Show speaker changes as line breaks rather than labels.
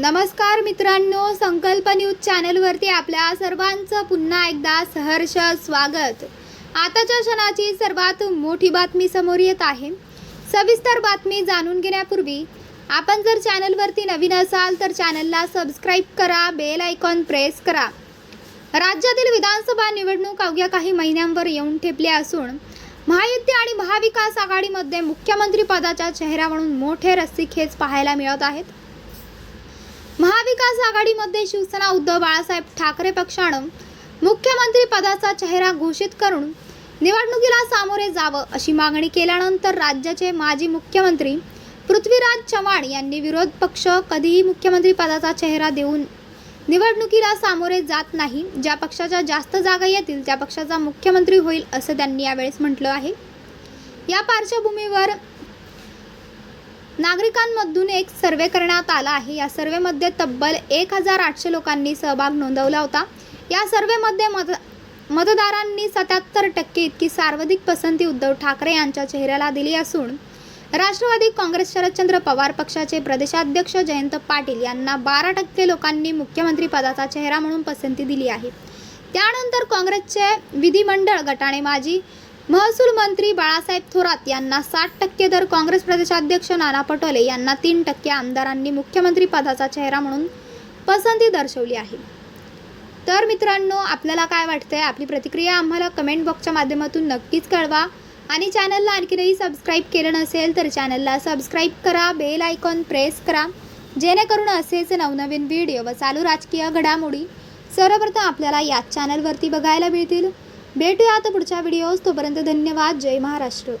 नमस्कार मित्रांनो संकल्प न्यूज चॅनलवरती आपल्या सर्वांचं पुन्हा एकदा सहर्ष स्वागत. आताच्या क्षणाची सर्वात मोठी बातमी समोर येत आहे. सविस्तर बातमी जाणून घेण्यापूर्वी आपण जर चॅनलवरती नवीन असाल तर चॅनलला सबस्क्राईब करा बेल आयकॉन प्रेस करा. राज्यातील विधानसभा निवडणूक अवघ्या काही महिन्यांवर येऊन ठेपली असून महायुती आणि महाविकास आघाडीमध्ये मुख्यमंत्री पदाच्या म्हणून मोठे रस्सीखेच पाहायला मिळत आहेत. महाविकास आघाडीमध्ये शिवसेना उद्धव बाळासाहेब ठाकरे पक्षानं मुख्यमंत्री पदाचा चेहरा घोषित करून निवडणुकीला सामोरे जावं अशी मागणी केल्यानंतर राज्याचे माजी मुख्यमंत्री पृथ्वीराज चव्हाण यांनी विरोध पक्ष कधीही मुख्यमंत्री पदाचा चेहरा देऊन निवडणुकीला सामोरे जात नाही. ज्या पक्षाच्या जास्त जागा येतील त्या पक्षाचा मुख्यमंत्री होईल असं त्यांनी यावेळेस म्हटलं आहे. या पार्श्वभूमीवर नागरिकांमधून एक सर्वे करण्यात आला आहे. या सर्वेमध्ये तब्बल एक हजार आठशे लोकांनी सहभाग नोंदवला होता. या सर्वेमध्ये मत मतदारांनी सत्याहत्तर टक्के इतकी सर्वाधिक पसंती उद्धव ठाकरे यांच्या चेहऱ्याला दिली असून राष्ट्रवादी काँग्रेस शरदचंद्र पवार पक्षाचे प्रदेशाध्यक्ष जयंत पाटील यांना बारा टक्के लोकांनी मुख्यमंत्री पदाचा चेहरा म्हणून पसंती दिली आहे. त्यानंतर काँग्रेसचे विधिमंडळ गटाने माजी महसूल मंत्री बाळासाहेब थोरात यांना साठ टक्के तर काँग्रेस प्रदेशाध्यक्ष नाना पटोले यांना तीन टक्के आमदारांनी मुख्यमंत्री पदाचा चेहरा म्हणून पसंती दर्शवली आहे. तर मित्रांनो आपल्याला काय वाटतंय? आपली प्रतिक्रिया आम्हाला कमेंट बॉक्सच्या माध्यमातून नक्कीच कळवा. आणि चॅनलला आणखीनही सबस्क्राईब केलं नसेल तर चॅनलला सबस्क्राईब करा बेल आयकॉन प्रेस करा. जेणेकरून असेच नवनवीन व्हिडिओ व चालू राजकीय घडामोडी सर्वप्रथम आपल्याला याच चॅनलवरती बघायला मिळतील. भेटूया आता पुढच्या व्हिडिओज तोपर्यंत धन्यवाद. जय महाराष्ट्र.